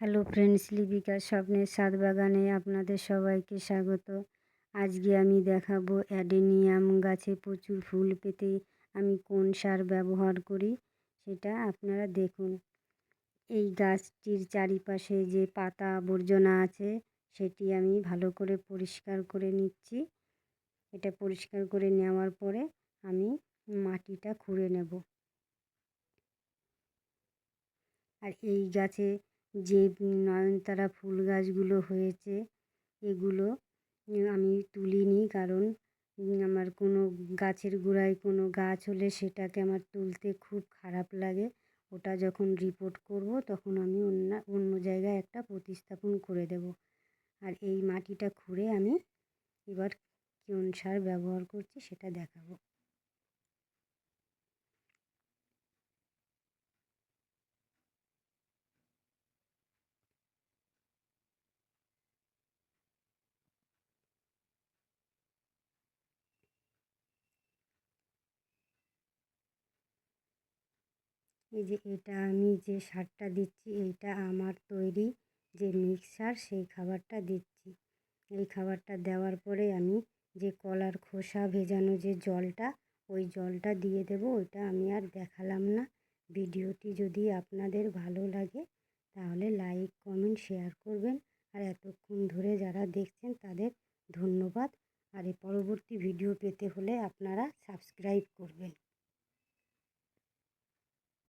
Hello friends লিপিকার স্বপ্নের সাত বাগানে আপনাদের সবাইকে স্বাগত। আজকে আমি দেখাবো অ্যাডেনিয়াম গাছে প্রচুর ফুল পেতে আমি কোন সার ব্যবহার করি সেটা আপনারা দেখুন। এই গাছটির চারিপাশে যে পাতা আবর্জনা আছে সেটি আমি ভালো করে পরিষ্কার করে নিচ্ছি। এটা পরিষ্কার করে নেওয়ার পরে আমি মাটিটা খুঁড়ে নেব। আর এই গাছে যে নয়নতারা ফুল গাছগুলো হয়েছে, এগুলো আমি তুলিনি কারণ আমার কোনো গাছের গোড়ায় কোনো গাছ হলে সেটাকে আমার তুলতে খুব খারাপ লাগে। ওটা যখন রিপোর্ট করব তখন আমি অন্য অন্য জায়গায় একটা প্রতিস্থাপন করে দেব। আর এই মাটিটা খুঁড়ে আমি এবার কোন সার ব্যবহার করছি সেটা দেখাবো। এই যে এটা আমি যে সারটা দিচ্ছি, এইটা আমার তৈরি যে মিক্সার, সেই খাবারটা দিচ্ছি। এই খাবারটা দেওয়ার পরে আমি যে কলার খোসা ভেজানো যে জলটা, ওই জলটা দিয়ে দেব, ওইটা আমি আর দেখালাম না। ভিডিওটি যদি আপনাদের ভালো লাগে, তাহলে লাইক, কমেন্ট, শেয়ার করবেন। আর এতক্ষণ ধরে যারা দেখছেন, তাদের ধন্যবাদ। আর পরবর্তী ভিডিও পেতে হলে আপনারা